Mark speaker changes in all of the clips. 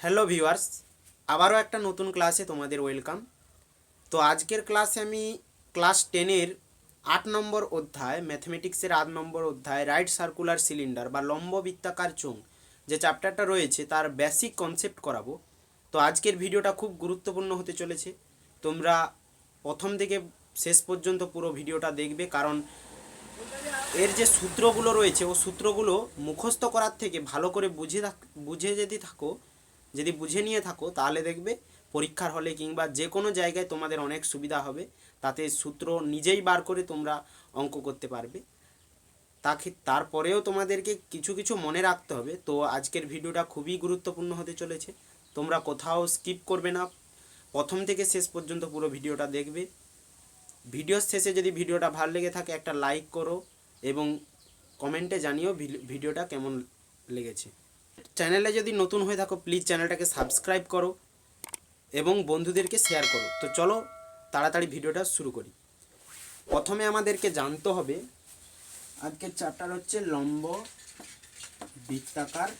Speaker 1: Hello viewers আবারও একটা নতুন ক্লাসে তোমাদের ওয়েলকাম তো আজকের ক্লাসে আমি ক্লাস টেনের আট নম্বর অধ্যায় ম্যাথমেটিক্সের আট নম্বর অধ্যায় রাইট সার্কুলার সিলিন্ডার বা লম্ব বৃত্তাকার চোঙ যে চ্যাপ্টারটা রয়েছে তার বেসিক কনসেপ্ট করাবো। তো আজকের ভিডিওটা খুব গুরুত্বপূর্ণ হতে চলেছে। তোমরা প্রথম থেকে শেষ পর্যন্ত পুরো ভিডিওটা দেখবে কারণ এর যে সূত্রগুলো রয়েছে, ও সূত্রগুলো মুখস্থ করার থেকে ভালো করে বুঝে থাক বুঝে যদি থাকো যদি বুঝে নিয়ে থাকো, তাহলে দেখবে পরীক্ষার হলে কিংবা যে কোনো জায়গায় তোমাদের অনেক সুবিধা হবে। তাতে সূত্র নিজেই বার করে তোমরা অঙ্ক করতে পারবে। তাকে তারপরেও তোমাদেরকে কিছু কিছু মনে রাখতে হবে। তো আজকের ভিডিওটা খুবই গুরুত্বপূর্ণ হতে চলেছে। তোমরা কোথাও স্কিপ করবে না। প্রথম থেকে শেষ পর্যন্ত পুরো ভিডিওটা দেখবে। ভিডিওর শেষে যদি ভিডিওটা ভালো লেগে থাকে, একটা লাইক করো এবং কমেন্টে জানিও ভিডিওটা কেমন লেগেছে। চ্যানেলে যদি নতুন হয়ে থাকো প্লিজ চ্যানেলটাকে সাবস্ক্রাইব করো এবং বন্ধুদেরকে শেয়ার করো। তো চলো তাড়াতাড়ি ভিডিওটা শুরু করি। প্রথমে আমাদেরকে জানতে হবে, আজকের চ্যাপ্টার হচ্ছে লম্ব বৃত্তাকার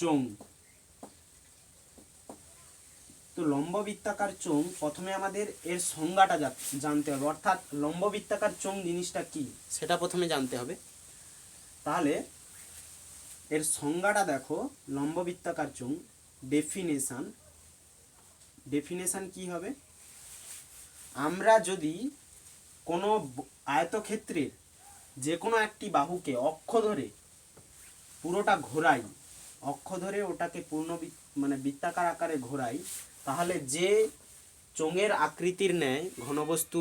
Speaker 1: চোঙ। তো লম্ব বৃত্তাকার চোঙ, প্রথমে আমাদের এর সংজ্ঞাটা জানতে হবে। অর্থাৎ লম্ব বৃত্তাকার চোঙ জিনিসটা কি? সেটা প্রথমে জানতে হবে। তাহলে এর সংজ্ঞাটা দেখো লম্ব বৃত্তাকার চোঙ ডেফিনেশান ডেফিনেশন কি হবে? আমরা যদি কোনো আয়তক্ষেত্রের যে কোনো একটি বাহুকে অক্ষ ধরে পুরোটা ঘোরাই, অক্ষ ধরে ওটাকে পূর্ণ মানে বৃত্তাকার আকারে ঘোরাই, তাহলে যে চোঙের আকৃতির ন্যায় ঘনবস্তু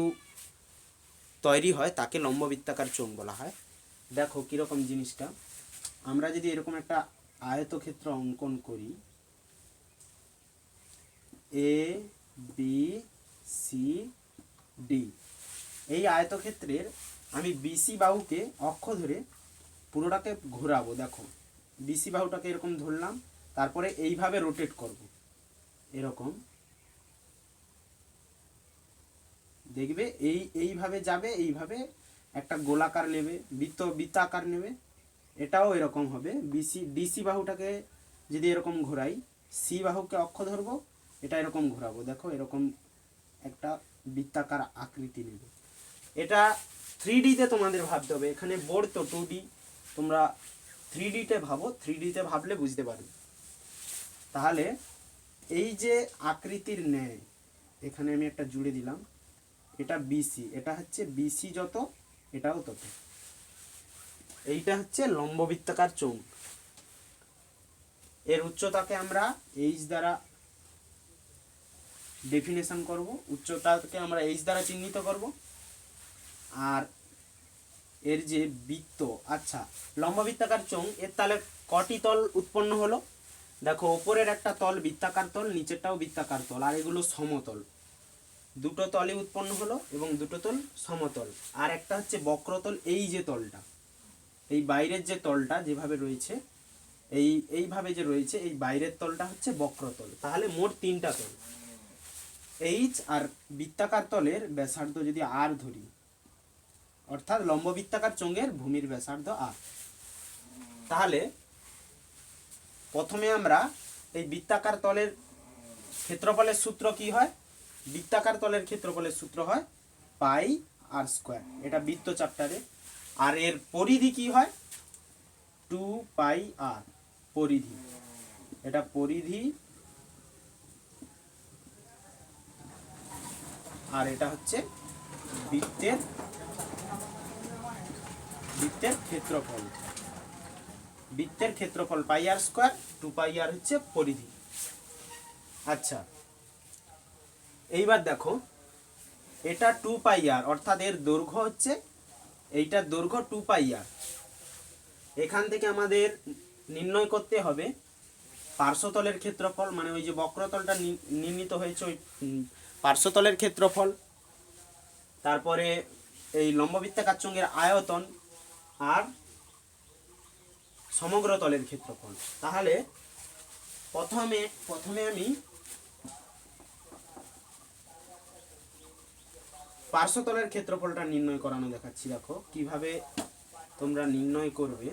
Speaker 1: তৈরি হয়, তাকে লম্ব বৃত্তাকার চোঙ বলা হয়। দেখো কীরকম জিনিসটা। আমরা যদি এরকম একটা আয়তক্ষেত্র অঙ্কন করি এ বি সি ডি এই আয়তক্ষেত্রের আমি বিসি বাহুকে অক্ষ ধরে পুরোটাকে ঘোরাবো, দেখো। বিসি বাহুটাকে এরকম ধরলাম, তারপরে এইভাবে রোটেট করব। এরকম। দেখবে এই, এইভাবে যাবে, এইভাবে একটা গোলাকার নেবে, বৃত্ত বৃত্তাকার নেবে, এটাও এরকম হবে। বিসি ডিসি বাহুটাকে যদি এরকম ঘোরাই সি বাহুকে অক্ষ ধরবো, এটা এরকম ঘোরাবো। দেখো, এরকম একটা বৃত্তাকার আকৃতি নেবে। এটা থ্রি ডিতে তোমাদের ভাবতে হবে। এখানে বোর্ড তো টু ডি তোমরা থ্রি ডিতে ভাবো। থ্রি ডিতে ভাবলে বুঝতে পারবে। তাহলে এই যে আকৃতির ন্যায়, এখানে আমি একটা জুড়ে দিলাম। এটা বিসি এটা হচ্ছে বিসি যত এটাও তত এইটা হচ্ছে লম্ব বৃত্তাকার চোঙ এর উচ্চতাকে আমরা এইচ দ্বারা ডেফিনেশন করব। উচ্চতাকে আমরা এইচ দ্বারা চিহ্নিত করব। আর এর যে বৃত্ত আচ্ছা লম্ব বৃত্তাকার চোঙ এর তাহলে কটি তল উৎপন্ন হলো? দেখো, ওপরের একটা তল বৃত্তাকার তল, নিচেরটাও বৃত্তাকার তল, আর এগুলো সমতল। দুটো তলই উৎপন্ন হলো এবং দুটো তল সমতল। আর একটা হচ্ছে বক্রতল, এই যে তলটা, এই বাইরের যে তলটা যেভাবে রয়েছে, এই, এইভাবে যে রয়েছে, এই বাইরের তলটা হচ্ছে বক্রতল। তাহলে মোট তিনটা তল। এইচ আর বৃত্তাকার তলের ব্যাসার্ধ যদি আর ধরি, অর্থাৎ লম্ব বৃত্তাকার চোঙের ভূমির ব্যাসার্ধ আর তাহলে প্রথমে আমরা এই বৃত্তাকার তলের ক্ষেত্রফলের সূত্র কি হয়? বৃত্তাকার তলের ক্ষেত্রফলের সূত্র হয় পাই আর স্কোয়ার। এটা বৃত্ত চ্যাপ্টারে আর এর পরিধি কি হয়? টু পাই আর, পরিধি। এটা পরিধি আর এটা হচ্ছে বৃত্তের বৃত্তের ক্ষেত্রফল। বৃত্তের ক্ষেত্রফল পাই আর স্কোয়ার, টু পাই আর হচ্ছে পরিধি। আচ্ছা এইবার দেখো, এটা টু পাই আর অর্থাৎ এর দৈর্ঘ্য হচ্ছে, এইটার দৈর্ঘ্য টু পাই আর এখান থেকে আমাদের নির্ণয় করতে হবে, পার্শ্বতলের ক্ষেত্রফল মানে ওই যে বক্রতলটা নি- নির্ণীত হয়েছে ওই পার্শ্বতলের ক্ষেত্রফল, তারপরে এই লম্ববৃত্তাকার চোঙের আয়তন, আর সমগ্র তলের ক্ষেত্রফল। তাহলে প্রথমে প্রথমে আমি পার্শ্বতলের ক্ষেত্রফলটা নির্ণয় করানো দেখাচ্ছি, দেখো। কীভাবে তোমরা নির্ণয় করবে?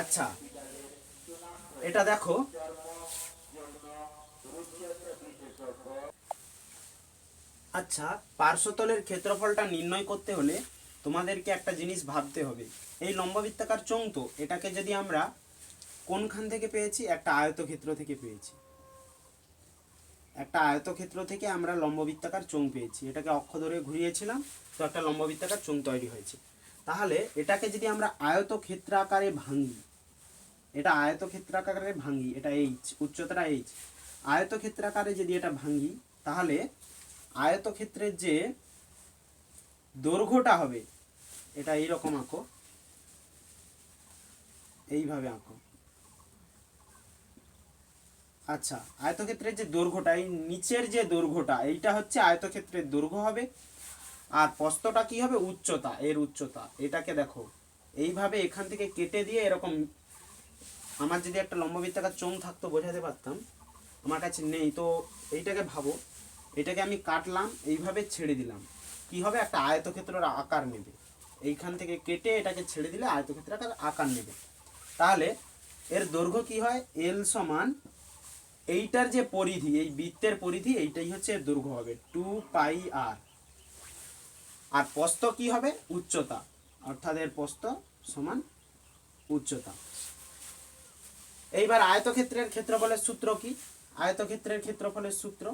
Speaker 1: আচ্ছা এটা দেখো। আচ্ছা পার্শ্বতলের ক্ষেত্রফলটা নির্ণয় করতে হলে তোমাদেরকে একটা জিনিস ভাবতে হবে। এই লম্ববৃত্তাকার তো এটাকে যদি আমরা কোনখান থেকে পেয়েছি? একটা আয়তক্ষেত্র থেকে পেয়েছি। একটা আয়তক্ষেত্র থেকে আমরা লম্ববৃত্তাকার চোং পেয়েছি। এটাকে অক্ষ ধরে ঘুরিয়েছিলাম, তো একটা লম্ববৃত্তাকার চোং তৈরি হয়েছে। তাহলে এটাকে যদি আমরা আয়তক্ষেত্র আকারে ভাঙি, এটা আয়তক্ষেত্র আকারে ভাঙি, এটা এইচ উচ্চতাটা এইচ আয়তক্ষেত্র আকারে যদি এটা ভাঙি, তাহলে আয়তক্ষেত্রের যে দৈর্ঘ্যটা হবে, এটা এইরকম আঁকো। এইভাবে আঁকো। আচ্ছা আয়তক্ষেত্রের যে দৈর্ঘ্যটা, এই নিচের যে দৈর্ঘ্যটা, এইটা হচ্ছে আয়তক্ষেত্রের দৈর্ঘ্য হবে। আর প্রস্থটা কি হবে? উচ্চতা, এর উচ্চতা। এটাকে দেখো, এইভাবে এখান থেকে কেটে দিয়ে এরকম, আমার যদি একটা লম্ববৃত্তাকার চোঙ থাকতো, বোঝাতে পারতাম। আমার কাছে নেই, তো এইটাকে ভাবো। এটাকে আমি কাটলাম, এইভাবে ছেড়ে দিলাম। কি হবে? একটা আয়তক্ষেত্রের আকার নেবে। এইখান থেকে কেটে এটাকে ছেড়ে দিলে আয়তক্ষেত্রের আকার নেবে। তাহলে এর দৈর্ঘ্য কি হয়? এল সমান এইটার যে পরিধি, এই বৃত্তের পরিধি, এইটাই হচ্ছে দৈর্ঘ্য হবে। টু পাই আর আর প্রস্থ কি হবে? উচ্চতা। অর্থাৎ এর প্রস্থ সমান উচ্চতা। এইবার আয়তক্ষেত্রের ক্ষেত্রফলের সূত্র কি? আয়তক্ষেত্রের ক্ষেত্রফলের সূত্র।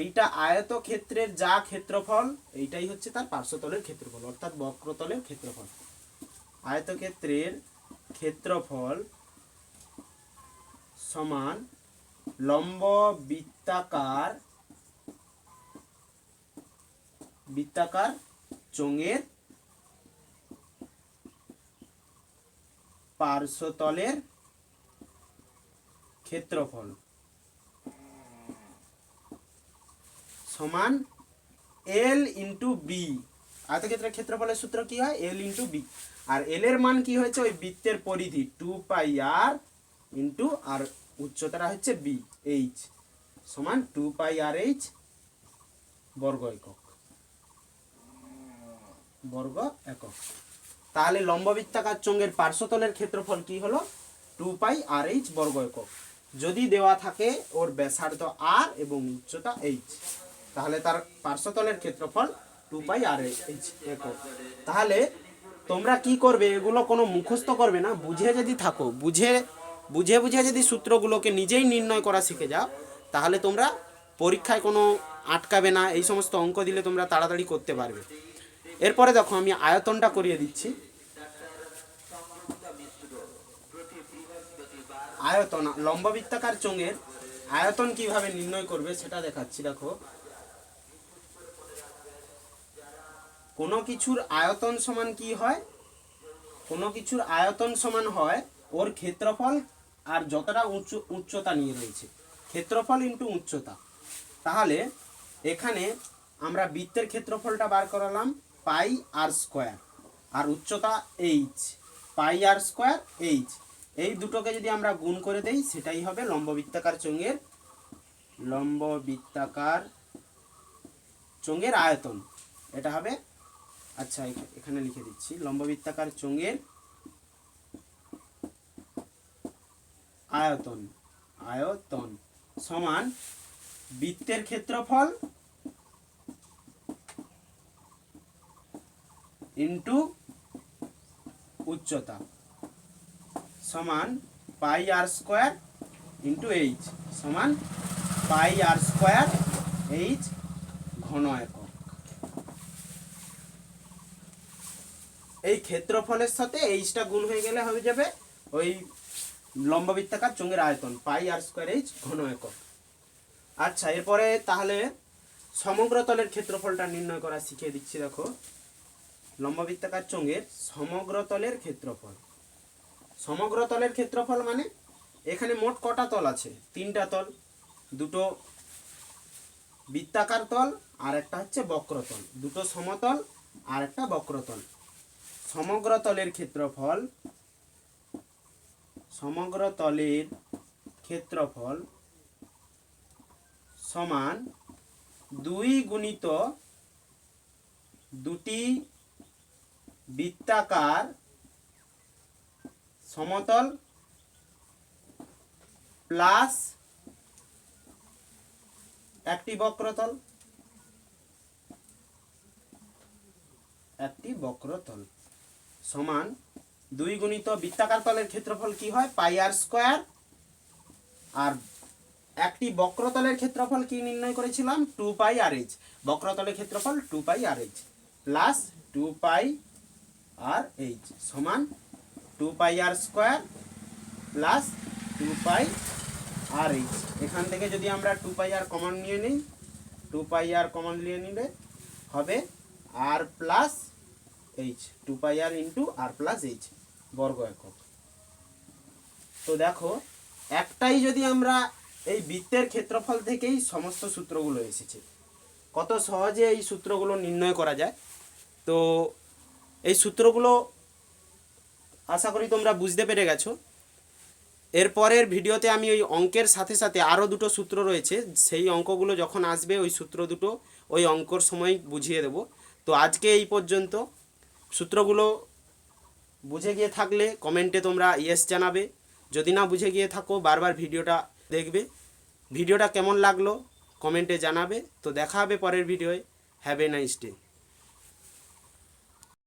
Speaker 1: এইটা আয়তক্ষেত্রের যা ক্ষেত্রফল, এইটাই হচ্ছে তার পার্শ্বতলের ক্ষেত্রফল, অর্থাৎ বক্রতলের ক্ষেত্রফল। আয়তক্ষেত্রের ক্ষেত্রফল সমান লম্ব বৃত্তাকার বৃত্তাকার চোঙের পার্শ্বতলের ক্ষেত্রফল সমান এল ইন্টু বি আয়তক্ষেত্রের ক্ষেত্রফলের সূত্র কি হয়? এল ইন্টু বি আর এল এর মান কি হয়েছে? ওই বৃত্তের পরিধি টু পাই আর ইন্টু আর উচ্চতাটা হচ্ছে বি এইচ সমান টু পাই আর এইচ বর্গ একক। বর্গ একক। তাহলে লম্ববৃত্তাকার চোঙের পার্শ্বতলের ক্ষেত্রফল কি হলো? টু পাই আর এইচ বর্গ একক। যদি দেওয়া থাকে ওর ব্যাসার্ধ আর এবং উচ্চতা এইচ তাহলে তার পার্শ্বতলের ক্ষেত্রফল টু পাই আর এইচ একক। তাহলে তোমরা কি করবে? এগুলো কোনো মুখস্থ করবে না। বুঝে যদি থাকো, বুঝে বুঝে বুঝে যদি সূত্রগুলোকে নিজেই নির্ণয় করা শিখে যাও, তাহলে তোমরা পরীক্ষায় কোনো আটকাবে না, এই সমস্ত অঙ্ক দিলে তোমরা তাড়াতাড়ি করতে পারবে। এরপরে দেখো, আমি আয়তনটা করিয়ে দিচ্ছি। আয়তন, লম্ববৃত্তাকার চোঙের আয়তন কীভাবে নির্ণয় করবে সেটা দেখাচ্ছি, দেখো। কোনো কিছুর আয়তন সমান কি হয়? কোনো কিছুর আয়তন সমান হয় ওর ক্ষেত্রফল আর যতটা উচ্চ, উচ্চতা নিয়ে রয়েছে, ক্ষেত্রফল ইন্টু উচ্চতা। তাহলে এখানে আমরা বৃত্তের ক্ষেত্রফলটা বার করালাম, পাই আর স্কোয়ার। আর উচ্চতা h, pi r square h. এই দুটোকে যদি আমরা গুণ করে দেই, সেটাই হবে লম্ববৃত্তাকার চোঙের লম্ববৃত্তাকার চোঙের আয়তন। এটা হবে আচ্ছা এখা- এখানে লিখে দিচ্ছি, লম্ববৃত্তাকার চোঙের আয়তন। আয়তন সমান বৃত্তের ক্ষেত্রফল ইন্টু উচ্চতা সমান pi r square into h সমান পাই আর স্কোয়ার এইচ ঘন একক। এই ক্ষেত্রফলের সাথে এইচটা গুণ হয়ে গেলে হয়ে যাবে ওই লম্ববৃত্তাকার চোঙের আয়তন, পাই আর স্কোয়ার এইচ ঘন একক। আচ্ছা এরপরে তাহলে সমগ্র তলের ক্ষেত্রফলটা নির্ণয় করা শিখিয়ে দিচ্ছি, দেখো। লম্ববৃত্তাকার চোঙের সমগ্র তলের ক্ষেত্রফল। সমগ্র তলের ক্ষেত্রফল মানে এখানে মোট কটা তল আছে? তিনটা তল, দুটো বৃত্তাকার তল, আর একটা হচ্ছে বক্রতল দুটো সমতল, আর একটা বক্রতল সমগ্র তলের ক্ষেত্রফল সমগ্র তলের ক্ষেত্রফল সমান দুই গুণিত দুটি বৃত্তাকার সমতল প্লাস একটি বক্রতল। একটি বক্রতল সমান দুই গুণিত বৃত্তাকার তলের ক্ষেত্রফল কি হয়? পাই আর স্কোয়ার। আর একটি বক্রতলের ক্ষেত্রফল কি নির্ণয় করেছিলাম? টু পাই আর এইচ বক্রতলের ক্ষেত্রফল two pi r h plus two pi r h সমান two pi r square plus two pi r h এখান থেকে যদি আমরা টু পাই আর কমন নিয়ে নিই, টু পাই আর কমন নিয়ে নিলে হবে r plus h two pi r into r plus h বর্গ একক। তো দেখো, একটাই যদি আমরা এই বৃত্তের ক্ষেত্রফল থেকেই সমস্ত সূত্রগুলো এসেছে, কত সহজে এই সূত্রগুলো নির্ণয় করা যায়? তো এই সূত্রগুলো আশা করি তোমরা বুঝতে পেরে গেছো। এরপরের ভিডিওতে আমি ওই অঙ্কের সাথে সাথে আরও দুটো সূত্র রয়েছে, সেই অঙ্কগুলো যখন আসবে, ওই সূত্র দুটো ওই অঙ্কর সময় বুঝিয়ে দেব। তো আজকে এই পর্যন্ত। সূত্রগুলো বুঝে গিয়ে থাকলে কমেন্টে তোমরা ইয়েস জানাবে। যদি না বুঝে গিয়ে থাকো, বারবার ভিডিওটা দেখবে। ভিডিওটা কেমন লাগল, কমেন্টে জানাবে। তো দেখা হবে পরের ভিডিওয়। Have a nice day